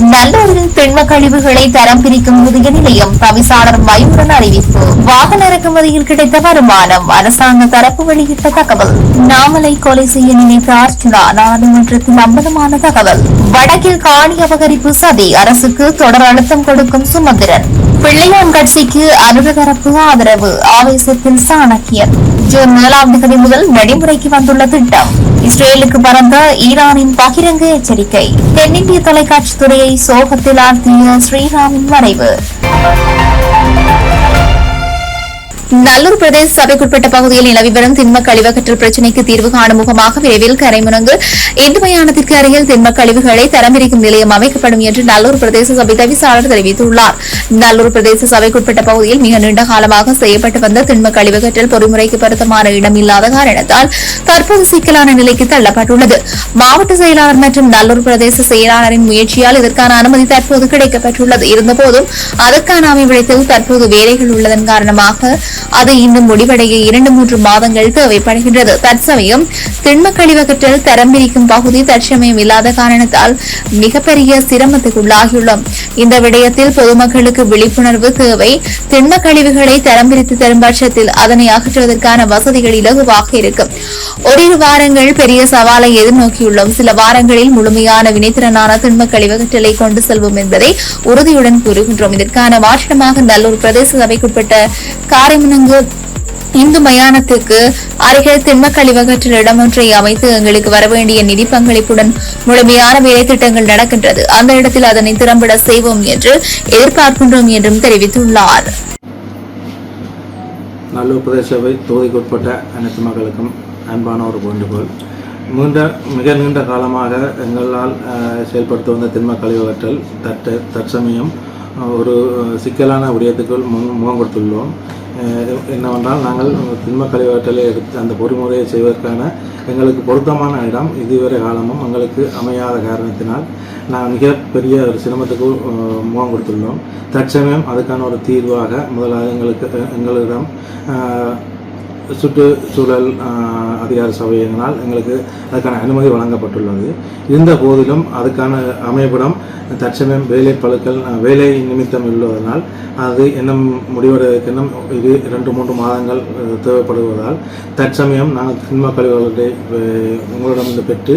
நல்லூரில் திண்ம கழிவுகளை தரம் பிரிக்கும் புதிய நிலையம் தவிசாளர் மயூரன் அறிவிப்பு. வாகன இறக்குமதியில் கிடைத்த வருமானம் அரசாங்க தரப்பு வெளியிட்ட தகவல். நாமலை கொலை செய்ய நினைத்த அர்ச்சுனா நாடாளுமன்றத்தில் அம்பலமான தகவல். வடக்கில் காணி அபகரிப்பு சதி அரசுக்கு தொடர் அழுத்தம் கொடுக்கும் சுமந்திரன். பிள்ளையான் கட்சிக்கு அனுர தரப்பு ஆதரவு ஆவேசத்தில் சாணக்கியன். ஜூன் முதலாம் தேதி முதல் நடைமுறைக்கு வந்துள்ள திட்டம். இஸ்ரேலுக்கு பறந்த ஈரானின் பகிரங்க எச்சரிக்கை. தென்னிந்திய தொலைக்காட்சி துறையை சோகத்தில் ஆழ்த்திய ஸ்ரீராமின் மறைவு. நல்லூர் பிரதேச சபைக்குட்பட்ட பகுதியில் நிலவி வரும் திண்ம கழிவகற்றல் பிரச்சினைக்கு தீர்வு காணும் முகமாக விரைவில் கரைமுனங்கு இந்து மயானத்திற்கு அருகில் திண்ம கழிவுகளை தரம் பிரிக்கும் நிலையம் அமைக்கப்படும் என்று நல்லூர் பிரதேச சபை தவிசாளர் தெரிவித்துள்ளார். நல்லூர் பிரதேச சபைக்குட்பட்ட பகுதியில் மிக நீண்ட காலமாக செய்யப்பட்டு வந்த திண்ம கழிவகற்றல் பொறிமுறைக்கு பொருத்தமான இடம் இல்லாத காரணத்தால் தற்போது சிக்கலான நிலைக்கு தள்ளப்பட்டுள்ளது. மாவட்ட செயலாளர் மற்றும் நல்லூர் பிரதேச செயலாளரின் முயற்சியால் இதற்கான அனுமதி தற்போது கிடைக்கப்பட்டுள்ளது. இருந்தபோதும் அதற்கான அமைவிடத்தில் தற்போது வேலைகள் உள்ளதன் காரணமாக அது இன்னும் முடிவடைய இரண்டு மூன்று மாதங்கள் தேவைப்படுகின்றது. தற்சமயம் திண்ம கழிவகற்றல் தரம் பிரிக்கும் பகுதி தற்சமயம் இல்லாத காரணத்தால் மிகப்பெரிய சிரமத்துக்கு உள்ளாகியுள்ளோம் இந்த விடயத்தில் பொதுமக்களுக்கு விழிப்புணர்வு தேவை. திண்ம கழிவுகளை தரம் பிரித்து தரும் பட்சத்தில் அதனை அகற்றுவதற்கான வசதிகள் இலகுவாக இருக்கும். ஓரிரு வாரங்கள் பெரிய சவாலை எதிர்நோக்கியுள்ளோம். சில வாரங்களில் முழுமையான வினைத்திறனான திண்ம கழிவகற்றலை கொண்டு செல்வோம் என்பதை உறுதியுடன் கூறுகின்றோம். இதற்கான மாற்றமாக நல்லூர் பிரதேச சபைக்குட்பட்ட காரைமன் காரைமுனங்கு இந்து மயானத்துக்கு அருகில் திண்ம கழிவகற்றில் இடம் ஒன்றை அமைத்து எங்களுக்கு வரவேண்டிய நிதி பங்களிப்புடன் முழுமையான வேலை திட்டங்கள் நடக்கின்றது. அந்த இடத்தில் அதனை திறம்பட செய்வோம் என்று எதிர்பார்க்கின்றோம் என்றும் தெரிவித்துள்ளார். நல்லூர் பிரதேச தொகுதிக்குட்பட்ட அனைத்து மக்களுக்கும் அன்பான ஒரு வேண்டுகோள். நீண்ட மிக நீண்ட காலமாக எங்களால் செயல்படுத்த வந்த திண்ம கழிவகற்றல் தட்ட தற்சமயம் ஒரு சிக்கலான விடயத்துக்குள் முன் முகம் கொடுத்துள்ளோம். என்னவென்றால் நாங்கள் திண்ம கழிவாற்றலை எடுத்து அந்த பொறிமுறையை செய்வதற்கான எங்களுக்கு பொருத்தமான இடம் இதுவரை காலமும் எங்களுக்கு அமையாத காரணத்தினால் நான் மிகப்பெரிய ஒரு சிரமத்துக்கு முகம் கொடுத்துள்ளோம். தற்சமயம் அதுக்கான ஒரு தீர்வாக முதலாக எங்களுக்கு எங்களிடம் சுற்றுச்சூழல் அதிகார சபையினால் எங்களுக்கு அதுக்கான அனுமதி வழங்கப்பட்டுள்ளது. இருந்த போதிலும் அதுக்கான அமைப்பிடம் தற்சமயம் வேலை பழுக்கள் வேலை நிமித்தம் உள்ளதனால் அது இன்னும் முடிவடைவதற்கு இன்னும் இது இரண்டு மூன்று மாதங்கள் தேவைப்படுவதால் தற்சமயம் நாங்கள் திண்ம கழிவுகளை அஹ், உங்களிடம் பெற்று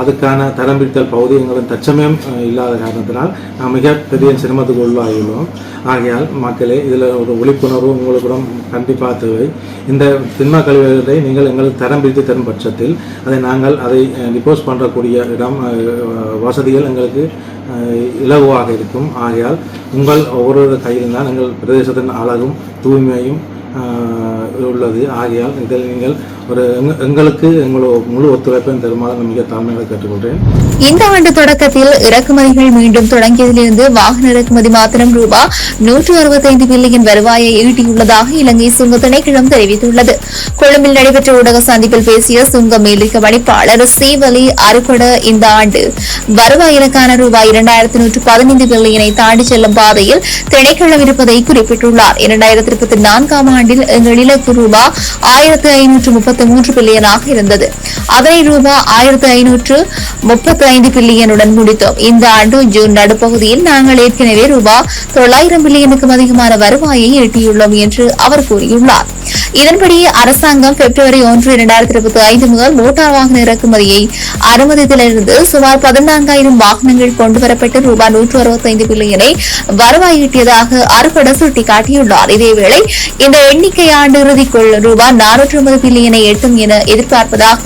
அதுக்கான தரம் பிரித்தல் பகுதி எங்களிடம் தற்சமயம் இல்லாத காரணத்தினால் நாம் மிகப்பெரிய சிரமத்துக்கு உள்ளாகியுள்ளோம். ஆகையால் மக்களே இதில் ஒரு விழிப்புணர்வு உங்களுக்கு கண்டிப்பாக தேவை. இந்த திண்ம கழிவுகளை நீங்கள் எங்களுக்கு தரம் பிரித்து தரும் பட்சத்தில் அதை நாங்கள் அதை டிப்போஸ் பண்ணுறக்கூடிய இடம் வசதிகள் எங்களுக்கு இலகுவாக இருக்கும். ஆகையால் உங்கள் ஒவ்வொரு கையில் தான் எங்கள் பிரதேசத்தின் அழகும் தூய்மையும் உள்ளது. ஆகையால் இதில் நீங்கள் ஒரு எங்களுக்கு எங்களோட முழு ஒத்துழைப்பையும் தருமாறு மிக தாழ்மையாக கேட்டுக்கொள்கிறேன். இந்த ஆண்டு தொடக்கத்தில் இறக்குமதிகள் மீண்டும் தொடங்கியதிலிருந்து வாகன இறக்குமதி மாத்திரம் ரூபா நூற்று அறுபத்தைந்து பில்லியன் வருவாயை ஈட்டியுள்ளதாக இலங்கை சுங்க திணைக்களம் தெரிவித்துள்ளது. கொழும்பில் நடைபெற்ற ஊடக சந்திப்பில் பேசிய சுங்க மேலிக்க பணிப்பாளர் சீவலி அறுபட இந்த ஆண்டு வருவாயிற்கான ரூபாய் இரண்டாயிரத்தி நூற்று பதினைந்து பில்லியனை தாண்டி செல்லும் பாதையில் திணைக்களம் இருப்பதை குறிப்பிட்டுள்ளார். இரண்டாயிரத்தி இருபத்தி நான்காம் ஆண்டில் எங்கள் இலக்கு ரூபாய் ஆயிரத்து ஐநூற்று முப்பத்தி மூன்று பில்லியனாக இருந்தது. அதனை ரூபாய் ஆயிரத்து ஐநூற்று முப்பத்தி ஐந்து பில்லியனுடன் முடித்தோம். இந்த ஆண்டு ஜூன் நடுப்பகுதியில் நாங்கள் ஏற்கனவே ரூபாய் தொள்ளாயிரம் பில்லியனுக்கும் அதிகமான வருவாயை ஈட்டியுள்ளோம் என்று அவர் கூறியுள்ளார். இதன்படி அரசாங்கம் பிப்ரவரி ஒன்று இரண்டாயிரத்தி இருபத்தி ஐந்து முதல் மோட்டார் வாகன இறக்குமதியை அனுமதித்திலிருந்து சுமார் பதினான்காயிரம் வாகனங்கள் கொண்டுவரப்பட்டு ரூபாய் நூற்று அறுபத்தைந்து பில்லியனை வருவாய் ஈட்டியதாக அறுபட சுட்டிக்காட்டியுள்ளார். இதேவேளை இந்த எண்ணிக்கை ஆண்டு இறுதிக்குள் ரூபாய் நானூற்று ஐம்பது பில்லியனை எட்டும் என எதிர்பார்ப்பதாக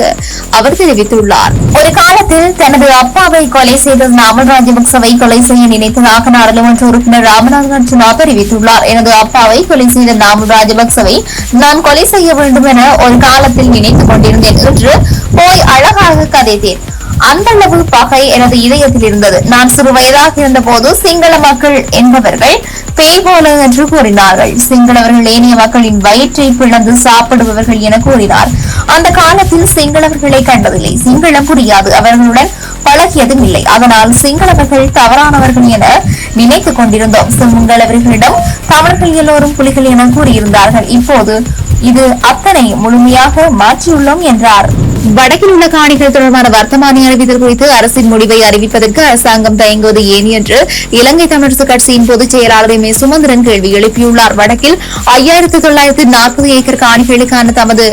அவர் தெரிவித்துள்ளார். ஒரு காலத்தில் தனது அப்பாவை கொலை செய்த நாமல் ராஜபக்சவை கொலை செய்ய நினைத்ததாக நாடாளுமன்ற உறுப்பினர் ராமநாத் அர்ஜுனா தெரிவித்துள்ளார். எனது அப்பாவை கொலை செய்த நாமல் ராஜபக்சவை நான் கொலை செய்ய வேண்டும் என ஒரு காலத்தில் நினைத்துக் கொண்டிருந்தேன் என்று போய் அழகாக கதைத்தேன். அந்த அளவு பகை எனது இதயத்தில் இருந்தது. நான் சிறு வயதாக இருந்தபோது சிங்கள மக்கள் என்பவர்கள் பேய் போல என்று கூறினார்கள். சிங்களவர்கள் ஏனைய மக்களின் வயிற்றை பிளந்து சாப்பிடுபவர்கள் என கூறினார். அந்த காலத்தில் சிங்களவர்களை கண்டதில்லை. சிங்களம் புரியாது. அவர்களுடன் பழகியதும் இல்லை. அதனால் சிங்களவர்கள் தவறானவர்கள் என நினைத்துக் கொண்டிருந்தோம். சிங்களவர்களிடம் தமிழர்கள் எல்லோரும் புலிகள் என கூறியிருந்தார்கள். இப்போது இது அத்தனை முழுமையாக மாற்றியுள்ளோம் என்றார். வடக்கில் உள்ள காணிகள் தொடர்பான வர்த்தமானி அறிவித்தல் குறித்து அரசின் முடிவை அறிவிப்பதற்கு அரசாங்கம் தயங்குவது ஏன் என்று இலங்கை தமிழரசு கட்சியின் பொதுச் செயலாளர் எம் ஏ சுமந்திரன் கேள்வி எழுப்பியுள்ளார். வடக்கில் ஐயாயிரத்து தொள்ளாயிரத்து நாற்பது ஏக்கர் காணிகளுக்கான தமது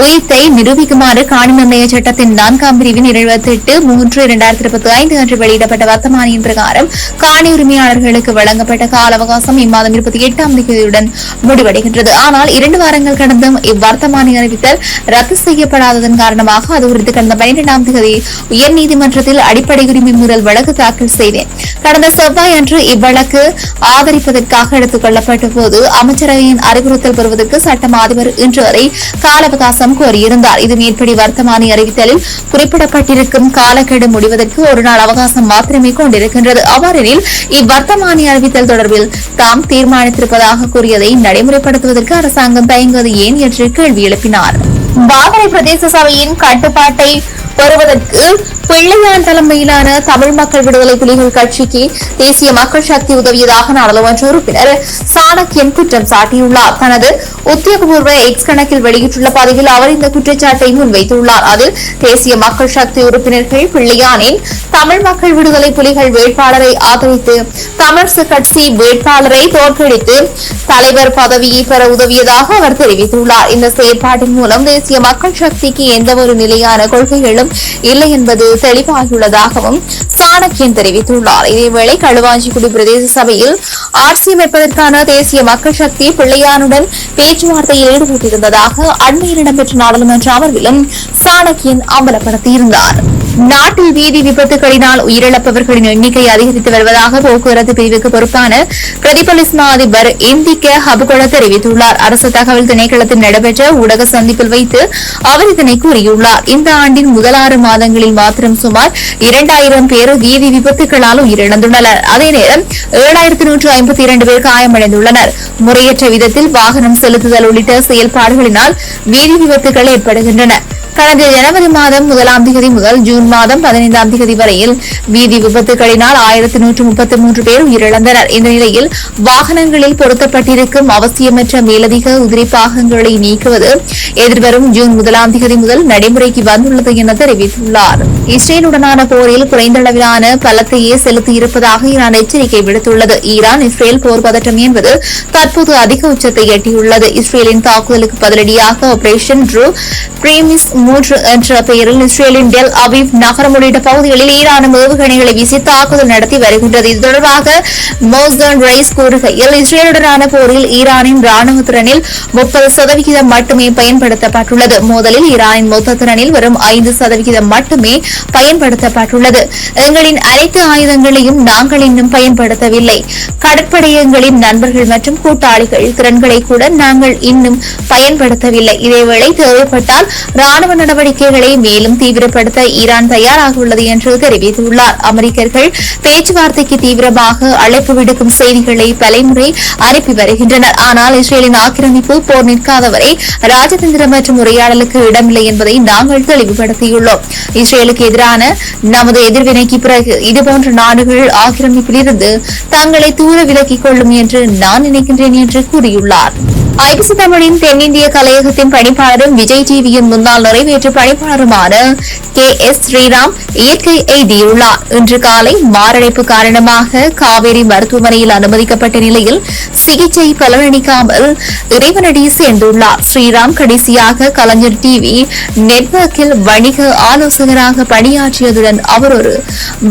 உயிர்த்தை நிரூபிக்குமாறு காணி நிர்ணய சட்டத்தின் நான்காம் பிரிவின் இருபத்தி எட்டு மூன்று இரண்டாயிரத்தி இருபத்தி ஐந்து அன்று வெளியிடப்பட்ட வர்த்தமானியின் பிரகாரம் காணி உரிமையாளர்களுக்கு வழங்கப்பட்ட கால அவகாசம் இம்மாதம் இருபத்தி எட்டாம் தேதியுடன் முடிவடைகின்றது. ஆனால் இரண்டு வாரங்கள் கடந்தும் இவ்வர்த்தமானி அறிவித்தல் ரத்து செய்யப்படாததன் காரணமாக காரணமாக அது குறித்து கடந்த பன்னிரெண்டாம் தேதி உயர்நீதிமன்றத்தில் அடிப்படை உரிமை மீறல் வழக்கு தாக்கல் செய்தேன். கடந்த செவ்வாய் அன்று இவ்வழக்கு ஆதரிப்பதற்காக எடுத்துக் கொள்ளப்பட்ட போது அமைச்சரவையின் அறிவுறுத்தல் பெறுவதற்கு சட்டம் அதிபர் இன்று வரை கால அவகாசம் கோரியிருந்தார். இது மேற்படி வர்த்தமானி அறிவித்தலில் குறிப்பிடப்பட்டிருக்கும் காலக்கெடு முடிவதற்கு ஒரு நாள் அவகாசம் மாத்திரமே கொண்டிருக்கின்றது. அவ்வாறெனில் இவ்வர்த்தமானி அறிவித்தல் தொடர்பில் தாம் தீர்மானித்திருப்பதாக கூறியதை நடைமுறைப்படுத்துவதற்கு அரசாங்கம் தயங்குவது ஏன் என்று கேள்வி எழுப்பினாா் பாகரை பிரதேச சபையின் கட்டுப்பாட்டை பெறுவதற்கு பிள்ளையான் தலைமையிலான தமிழ் மக்கள் விடுதலை புலிகள் கட்சிக்கு தேசிய மக்கள் சக்தி உதவியதாக நாடாளுமன்ற உறுப்பினர் சாணக்கியன் குற்றம் சாட்டியுள்ளார். தனது உத்தியோகபூர்வ எக்ஸ் கணக்கில் வெளியிட்டுள்ள பதிவில் அவர் இந்த குற்றச்சாட்டை முன்வைத்துள்ளார். அதில் தேசிய மக்கள் சக்தி உறுப்பினர்கள் பிள்ளையானின் தமிழ் மக்கள் விடுதலை புலிகள் வேட்பாளரை ஆதரித்து தமிழ்சு கட்சி வேட்பாளரை தோற்கடித்து தலைவர் பதவியை பெற உதவியதாக அவர் தெரிவித்துள்ளார். இந்த செயற்பாட்டின் மூலம் தேசிய மக்கள் சக்திக்கு எந்தவொரு நிலையான கொள்கைகளும் இல்லை என்பது தெளிவாகியுள்ளதாகவும் சாணக்கியன் தெரிவித்துள்ளார். இதேவேளை களுவாஞ்சிக்குடி பிரதேச சபையில் ஆட்சி அமைப்பதற்கான தேசிய மக்கள் சக்தி பிள்ளையானுடன் பேச்சுவார்த்தையில் ஈடுபட்டிருந்ததாக அண்மையில் இடம்பெற்ற நாடாளுமன்ற அமர்விலும் சாணக்கியன் அம்பலப்படுத்தியிருந்தார் நாட்டில் வீதி விபத்துகளினால் உயிரிழப்பவர்களின் எண்ணிக்கை அதிகரித்து வருவதாக போக்குவரத்து பிரிவுக்கு பொறுப்பான பிரதிபலிஸ்மா அதிபர் இந்திக்க ஹபுகொல தெரிவித்துள்ளார். அரசு தகவல் திணைக்களத்தில் நடைபெற்ற ஊடக சந்திப்பில் வைத்து அவர் இதனை கூறியுள்ளார். இந்த ஆண்டின் முதல் ஆறு மாதங்களில் மாத்திரம் சுமார் இரண்டாயிரம் பேர் வீதி விபத்துகளால் உயிரிழந்துள்ளனர். அதே நேரம் ஏழாயிரத்து நூற்று ஐம்பத்தி இரண்டு பேர் காயமடைந்துள்ளனர். முறையற்ற விதத்தில் வாகனம் செலுத்துதல் உள்ளிட்ட செயல்பாடுகளினால் வீதி விபத்துகள் ஏற்படுகின்றன. கடந்த ஜனவரி மாதம் முதலாம் தேதி முதல் ஜூன் மாதம் பதினைந்தாம் தேதி வரையில் வீதி விபத்துகளினால் ஆயிரத்தி நூற்று முப்பத்தி மூன்று பேர் உயிரிழந்தனர். இந்த நிலையில் வாகனங்களில் பொருத்தப்பட்டிருக்கும் அவசியமற்ற மேலதிக உதிரி பாகங்களை நீக்குவது எதிர்வரும் ஜூன் முதலாம் தேதி முதல் நடைமுறைக்கு வந்துள்ளது என தெரிவித்துள்ளார். இஸ்ரேலுடனான போரில் குறைந்த அளவிலான பலத்தையே செலுத்தியிருப்பதாக ஈரான் எச்சரிக்கை விடுத்துள்ளது. ஈரான் இஸ்ரேல் போர் பதற்றம் என்பது தற்போது அதிக உச்சத்தை எட்டியுள்ளது. இஸ்ரேலின் தாக்குதலுக்கு பதிலடியாக ஆபரேஷன் ட்ரூ பிரேமிஸ் மூன்று என்ற பெயரில் இஸ்ரேலின் டெல் அவிவ் நகரம் உள்ளிட்ட பகுதிகளில் ஈரானும் ஏவுகணைகளை வீசி தாக்குதல் நடத்தி வருகின்றது. இது தொடர்பாக மோசன் ரைஸ் கூறுகையில் இஸ்ரேலுடனான போரில் ஈரானின் ராணுவ திறனில் முப்பது சதவிகிதம் மட்டுமே பயன்படுத்தப்பட்டுள்ளது. மோதலில் ஈரானின் மொத்த திறனில் வரும் ஐந்து சதவிகிதம் மட்டுமே பயன்படுத்தப்பட்டுள்ளது. எங்களின் அனைத்து ஆயுதங்களையும் நாங்கள் இன்னும் பயன்படுத்தவில்லை. கடற்படையங்களின் நண்பர்கள் மற்றும் கூட்டாளிகள் திறன்களை கூட நாங்கள் இன்னும் பயன்படுத்தவில்லை. இதேவேளை தேவைப்பட்டால் ராணுவ நடவடிக்கைகளை மேலும் தீவிரப்படுத்த ஈரான் தயாராக உள்ளது என்று தெரிவித்துள்ளார். அமெரிக்கர்கள் பேச்சுவார்த்தைக்கு தீவிரமாக அழைப்பு விடுக்கும் செய்திகளை பலமுறை அனுப்பி வருகின்றனர். ஆனால் இஸ்ரேலின் ஆக்கிரமிப்பு போர் நிற்காதவரை ராஜதந்திர மற்றும் உரையாடலுக்கு இடமில்லை என்பதை நாங்கள் தெளிவுபடுத்தியுள்ளோம். இஸ்ரேலுக்கு எதிரான நமது எதிர்வினைக்கு பிறகு இதுபோன்ற நாடுகள் ஆக்கிரமிப்பிலிருந்து தங்களை தூர விலக்கிக் கொள்ளும் என்று நான் நினைக்கின்றேன் என்று கூறியுள்ளார். ஐபிசி தமிழின் தென்னிந்திய கலையகத்தின் பணிப்பாளரும் விஜய் டிவியின் முன்னாள் நிறைவேற்று பணிப்பாளருமான கே எஸ் ஸ்ரீராம் இயற்கை எய்தியுள்ளார். இன்று காலை மாரடைப்பு காரணமாக காவேரி மருத்துவமனையில் அனுமதிக்கப்பட்ட நிலையில் சிகிச்சை பலனளிக்காமல் இறைவனடி சேர்ந்துள்ளார். ஸ்ரீராம் கடைசியாக கலைஞர் டிவி நெட்வொர்க்கில் வணிக ஆலோசகராக பணியாற்றியதுடன் அவர் ஒரு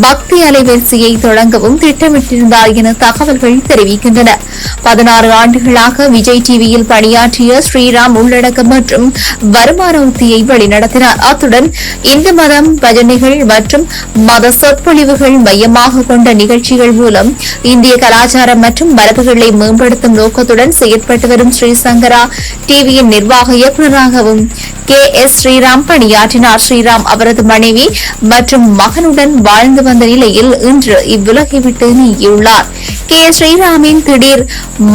பக்தி அலைவரிசையை தொடங்கவும் திட்டமிட்டிருந்தார் என தகவல்கள் தெரிவிக்கின்றன. பதினாறு ஆண்டுகளாக விஜய் டிவியில் பணியாற்றிய ஸ்ரீராம் உள்ளடக்கம் மற்றும் வருமான உத்தியை வழிநடத்தினார். அத்துடன் இந்து மதம் பஜனைகள் மற்றும் மத சொற்பொழிவுகள் மையமாக கொண்ட நிகழ்ச்சிகள் மூலம் இந்திய கலாச்சாரம் மற்றும் மரபுகளை மேம்படுத்தும் நோக்கத்துடன் செயற்பட்டு வரும் ஸ்ரீ சங்கரா டிவியின் நிர்வாக இயக்குநராகவும் கே எஸ் ஸ்ரீராம் பணியாற்றினார். ஸ்ரீராம் அவரது மனைவி மற்றும் மகனுடன் வாழ்ந்து வந்த நிலையில் இன்று இவ்வுலகை விட்டு நீங்கியுள்ளார். கே ஸ்ரீராமின் திடீர்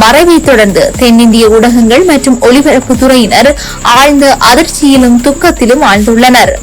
மறைவை தொடர்ந்து தென்னிந்திய ஊடகங்கள் மற்றும் ஒலிபரப்பு துறையினர் ஆழ்ந்த அதிர்ச்சியிலும் துக்கத்திலும் ஆழ்ந்துள்ளனர்.